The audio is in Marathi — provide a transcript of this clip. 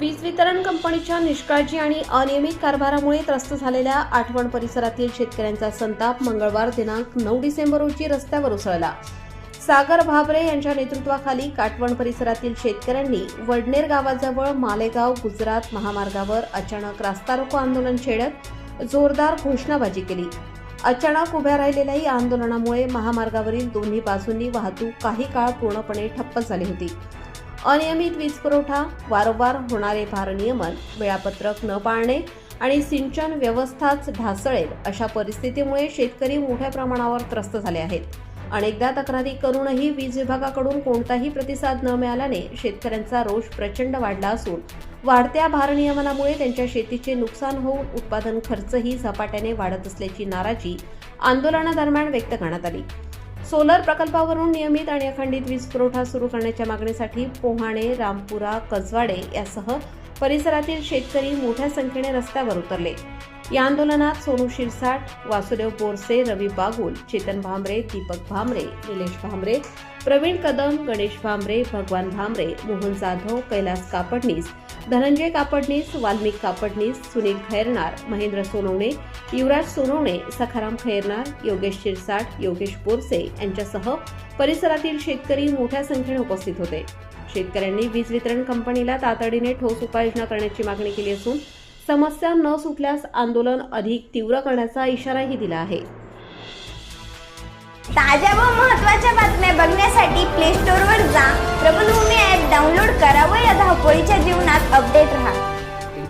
वीज वितरण कंपनीच्या निष्काळजी आणि अनियमित कारभारामुळे त्रस्त झालेल्या आठवण परिसरातील शेतकऱ्यांचा संताप मंगळवार दिनांक नऊ डिसेंबर रोजी रस्त्यावर उसळला. सागर भाबरे यांच्या नेतृत्वाखाली काटवण परिसरातील शेतकऱ्यांनी वडनेर गावाजवळ मालेगाव गुजरात महामार्गावर अचानक रास्ता रोको आंदोलन छेडत जोरदार घोषणाबाजी केली. अचानक उभ्या राहिलेल्या या आंदोलनामुळे महामार्गावरील दोन्ही बाजूंनी वाहतूक काही काळ पूर्णपणे ठप्प झाली होती. अनियमित वीज पुरवठा वारंवार होणारे भारनियमन वेळापत्रक न पाळणे आणि सिंचन व्यवस्थाच ढासळेल अशा परिस्थितीमुळे शेतकरी मोठ्या प्रमाणावर त्रस्त झाले आहेत. अनेकदा तक्रारी करूनही वीज विभागाकडून कोणताही प्रतिसाद न मिळाल्याने शेतकऱ्यांचा रोष प्रचंड वाढला असून वाढत्या भारनियमनामुळे त्यांच्या शेतीचे नुकसान होऊन उत्पादन खर्चही झपाट्याने वाढत असल्याची नाराजी आंदोलनादरम्यान व्यक्त करण्यात आली. सोलर प्रकल्पावरून नियमित आणि अखंडित वीज पुरवठा सुरू करण्याच्या मागणीसाठी पोहाणे रामपुरा कसवाडे यासह परिसरातील शेतकरी मोठ्या संख्येने रस्त्यावर उतरले. या आंदोलनात सोनू शिरसाट वासुदेव बोरसे रवी बागुल चेतन भांबरे दीपक भांबरे निलेश भांबरे प्रवीण कदम गणेश भांबरे भगवान भांबरे मोहन जाधव कैलास कापडणीस धनंजय कापडणीस वाल्मिक कापडणीस सुनील खैरनार महेंद्र सोनवणे युवराज सोनवणे सखाराम खैरनार योगेश शिरसाट योगेश बोरसे यांच्यासह परिसरातील शेतकरी मोठ्या संख्येने उपस्थित होते. शेतकऱ्यांनी वीज वितरण कंपनीला तातडीने ठोस उपाययोजना करण्याची मागणी केली असून समस्या न सुटल्यास आंदोलन अधिक तीव्र करण्याचा इशाराही दिला आहे. ताज्या व महत्त्वाच्या धावपळीच्या जीवनात अपडेट राहा.